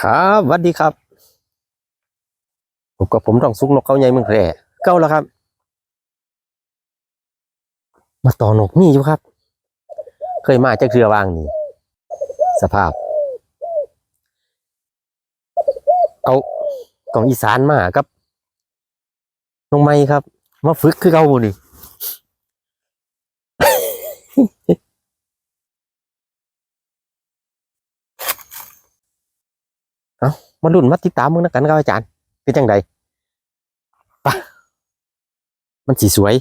ครับวัสดีครับผมกับผมต้องซุกนกเขาใหญ่เมืองแพร่เก้าแล้วครับ มาต่อนกนี่อยู่ครับ เคยมาจากเรือวางนี่ สภาพ เอากล่องอีสานมาครับน้องไม้ครับ มาฝึกคือเก่าบ่นี่ เอา มาดุนมาติดตามมึงนะกันครับอาจารย์เป็นจังไดปะมันสีสวย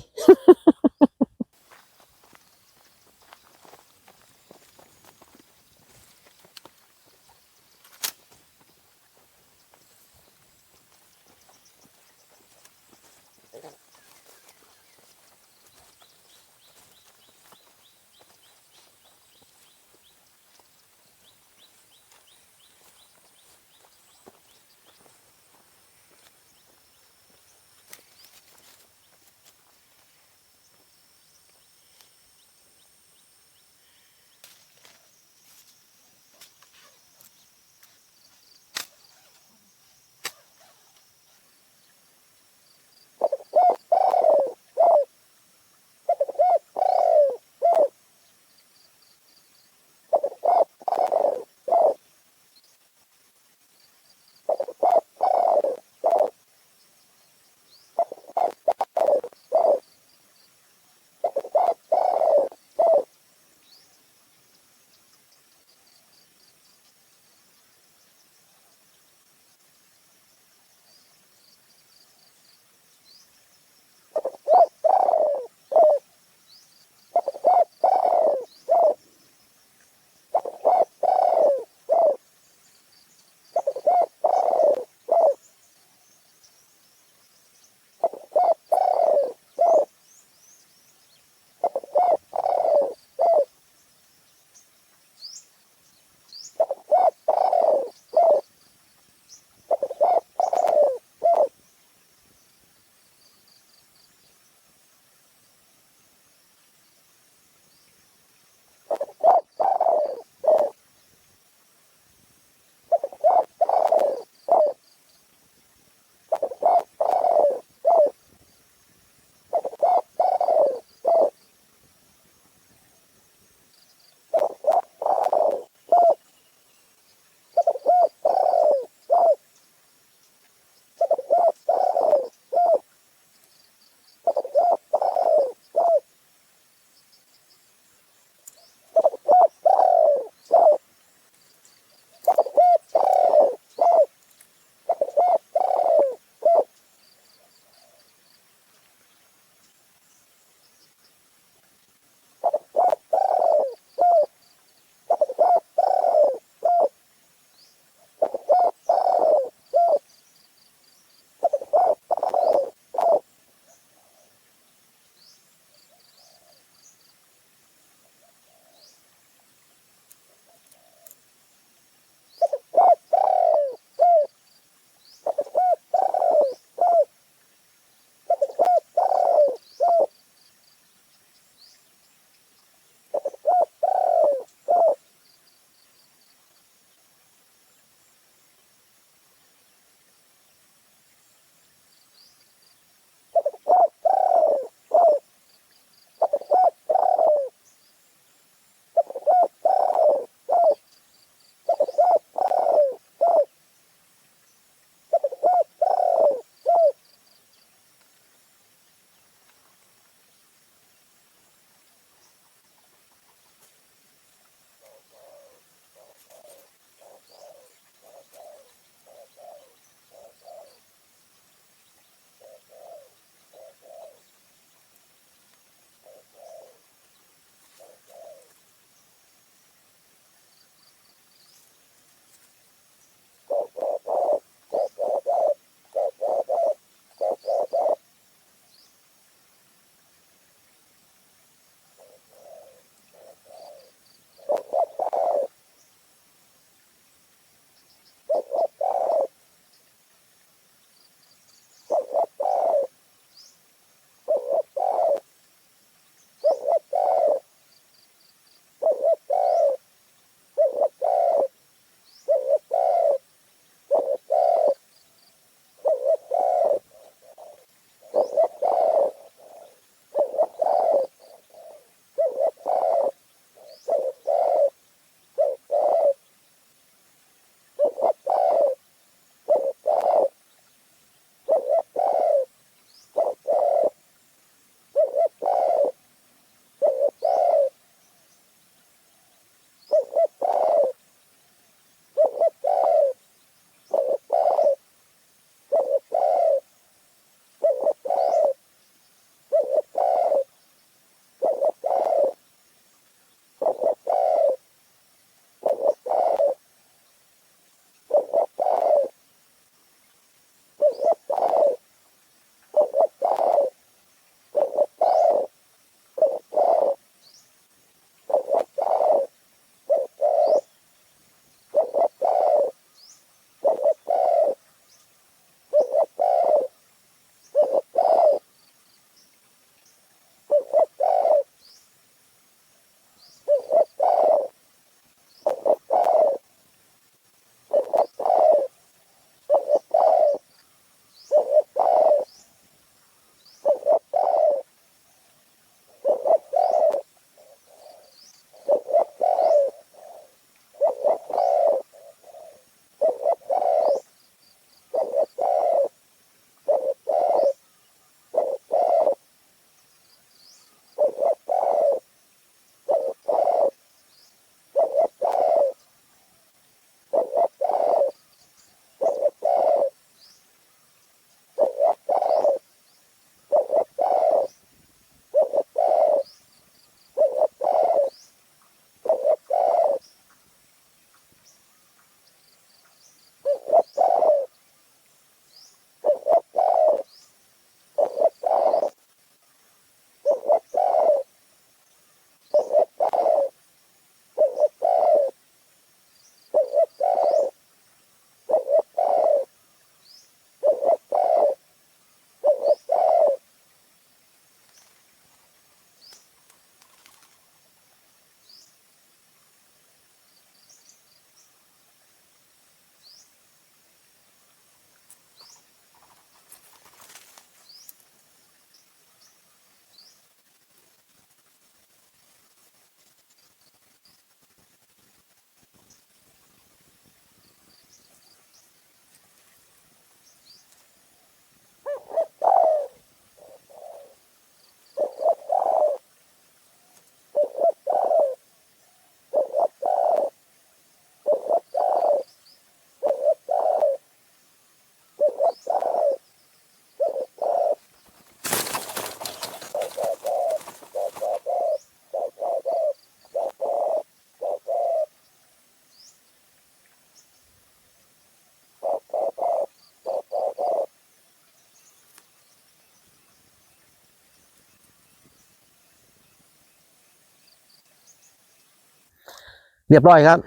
เรียบร้อยครับ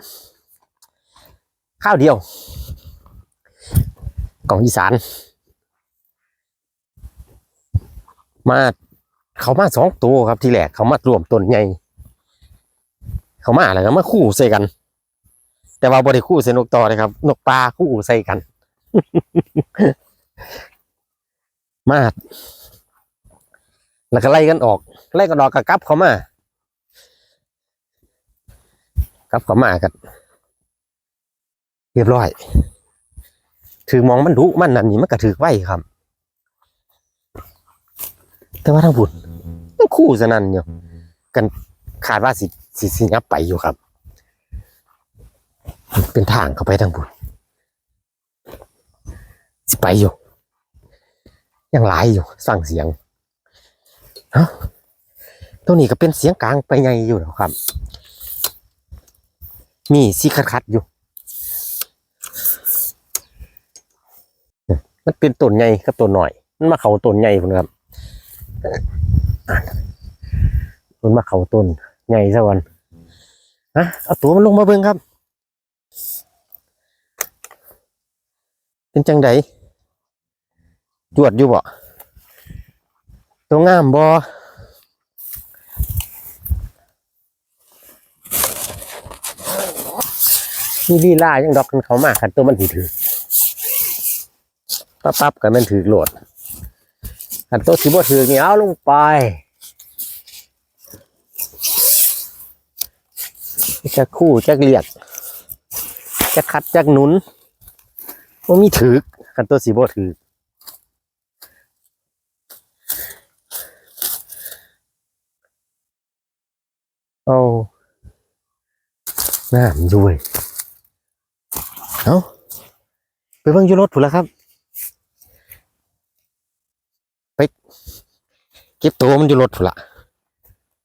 ข้าวเดียว กล่องอีสาน มาเขามาสองตัวครับที่แรกเขามารวมต้นใหญ่เขามาอะไรก็มาคู่ใส่กัน แต่ว่าบริคู่ใส่นกต่อเลยครับ นกปลาคู่ใส่กัน มาแล้วก็ไล่กันออก ไล่กันออกกับกลับเขามา กลับเขามากันเรียบร้อย ถือมองมันดุมันนั่นนี่มันก็ถือไว้ครับ แต่ว่าทางบุญยังคู่สนั่นอยู่กันขาดว่าสิสิสิงับไปอยู่ครับ เป็นทางเข้าไปทางบุญสิไปอยู่ ยังหลายอยู่สั่งเสียงเอ้าตัวนี้ก็เป็นเสียงกลางไปไงอยู่แล้วครับ มีสีคัดคัดๆอยู่ มันเป็นต้นใหญ่กับต้นหน่อย มันมาเขาต้นใหญ่พุ่นครับอะมันมาเขาต้นใหญ่ซะวันฮะเอาตัวมันลงมาเบิ่งครับ เป็นจังไดจวดอยู่บ่ตัวงามบ่ มีลีลายังดอกกันเขามากขันตัวมันถือปั๊บปั๊บกันมันถือโหลดอันโต๊ะสิบ่ถือนี่เอาลงไปจะคู่จะเลียดจะคัดจะหนุนว่ามีถือคันต๊ะสิบ่ถือเอาน้ำด้วย เอาไปเบิ่งยูรถผู้นละครับเก็บตัวมันยูรถพุ่นละ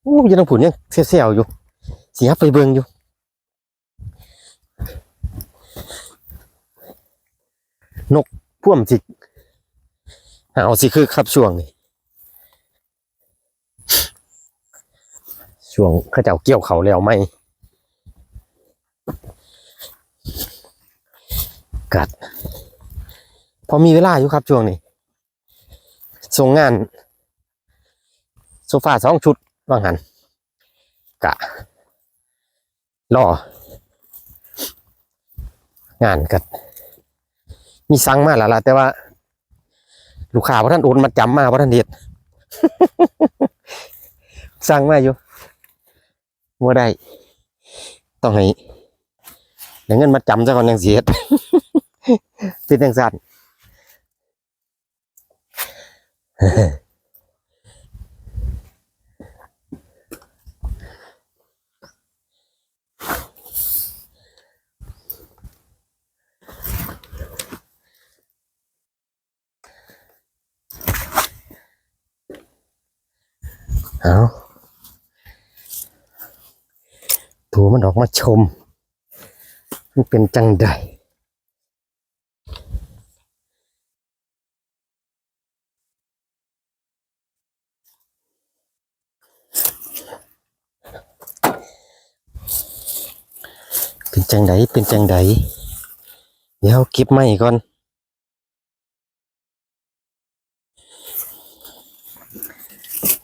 โอ้ยังผุนยังเซี่ยวๆอยู่เสียไปเบิงอยู่นกพ่วมสิกเอาสิคือครับช่วงนี้ช่วงเขาเจ้าเกี่ยวเขาแล้วไหม กัด พอมีเวลาอยู่ครับช่วงนี้ส่งงาน โซฟาสองชุดว่างหันกะรองานกัด มีสั่งมาแล้วล่ะแต่ว่า ลูกค้าพระท่านโอนมาจำมาพระท่านเด็ดสั่งมาอยู่ว่าได้ ต้องให้เดี๋ยวเงินมาจำซะก่อนยังเสียด เป็นยังสันเอาถูมันออกมาชม มันเป็นจังใด จังใดเป็นจังใดเดี๋ยวเก็บไม้ก่อน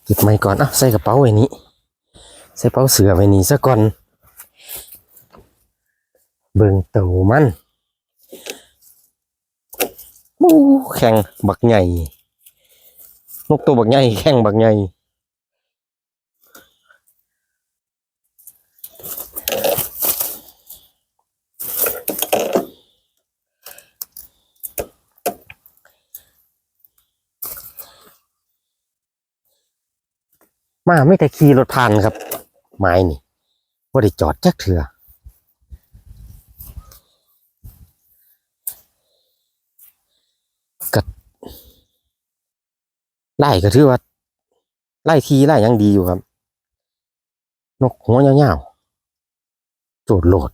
เก็บไม้ก่อนอะใส่กระเป๋าไว้นี้ ใส่กระเป๋าเสือไว้นี้ซะก่อน เบิ่งเต่ามันมูแข่งบักใหญ่นกตัวบักใหญ่แข่งบักใหญ่ มาไม่แต่ขี่รถผ่านครับ ไม้นี่ว่าได้จอดจักเถื่อไล่ก็ถือว่า ไล่ทีไล่ยังดีอยู่ครับ นกหัวยาวๆโจดโหลด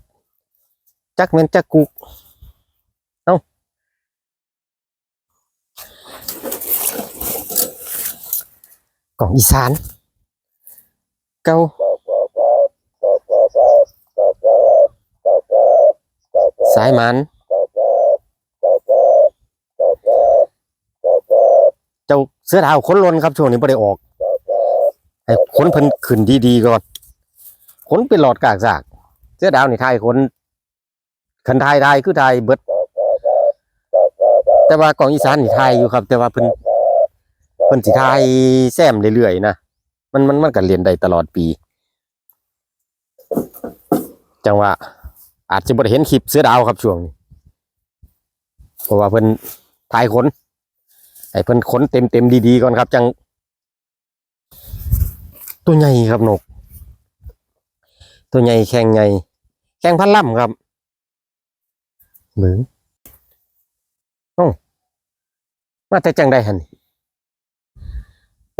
จักแมนจักกุกเอ้ากล่องอีสาน เก้าสายมันเจ้าเสื้อดาวขนลนครับช่วงนี้ไม่ได้ออกให้ขนเพิ่นขึ้นดีๆก่อนขนเป็นหลอดกากสากเสื้อดาวนี่ทายขนคันทายได้คือทายเบิด แต่ว่ากองอีสานนี่ทายอยู่ครับ แต่ว่าเพิ่นเพิ่นสิทายแซมเรื่อยๆนะ มันมันมันก็เรียนได้ตลอดปี จังว่า อาจจะบ่ได้เห็นคลิปเสือดาวครับช่วงนี้เพราะว่าเพิ่นทายขนให้เพิ่นขนเต็มเต็มดีๆก่อนครับ จัง ตัวใหญ่ครับนก ตัวใหญ่แข่งใหญ่แข่งพันล่ำครับเหมือนโอ้มาแต่จังได้หัน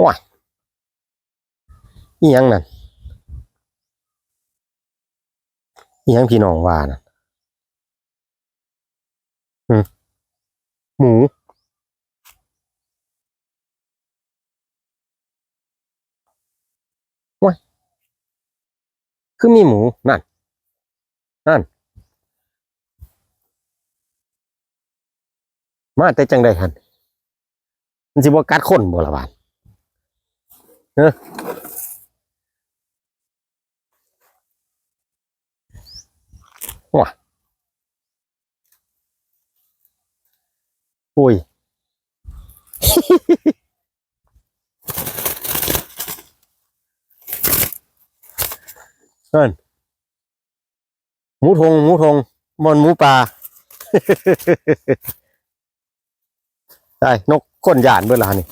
ว้าย อีหยังนั่นอีหยังพี่น้องว่าน่ะอืมหมูคือมีหมูนั่น นั่น มาแต่จังได้หันมันสิบ่กัดคนบ่ละบาดเนอะว้า อุ้ย นั่นหมูทงหมูทงมอนหมูป่าได้นกก้นหยานเบื่อละนี่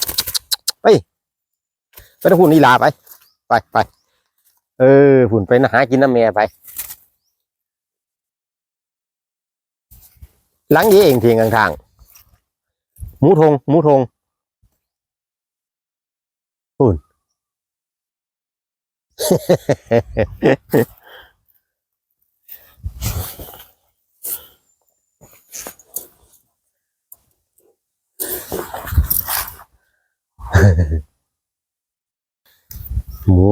ไปไปทางหุ่นนี่ลาไป ไปไปเออหุ่นไปนะหากินน้ำแม่ไป หลังนี้เองเทียงกลางทาง หมูทงหมูทงหุ่นหมู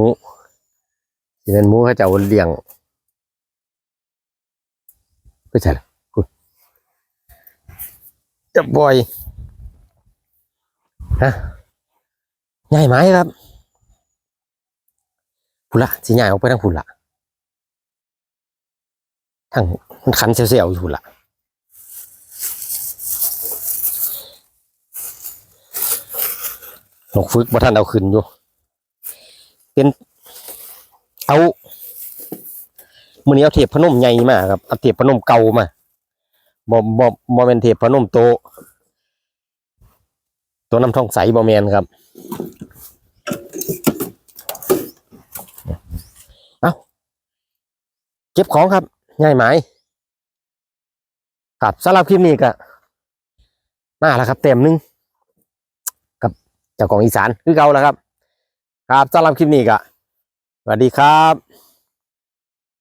ที่นั่นหมูเขาจะเอาเลี้ยงไม่ใช่หรอคุณจะบ่อย ฮะง่ายไหมครับพุละสิง่ายออกไปทางพุละทางมันคันเซลล์อยู่พุ่นละนกฝึกบ่ทันเอาขึ้นอยู่เป็นเอามื่อนี้เอาเทปพนมใหญ่มาครับเอาเทปพนมเก่ามาบ่บ่บ่แม่นเทปพนมโต ตัวน้ำทองใสบ่แมนครับเอาเก็บของครับง่ายไหมครับสำหรับคลิปนี้ก็มาแล้วครับ เต็มหนึงกับเจ้าของอีสานคือเก่าแล้วครับ ครับสำหรับคลิปนี้ก็สวัสดีครับ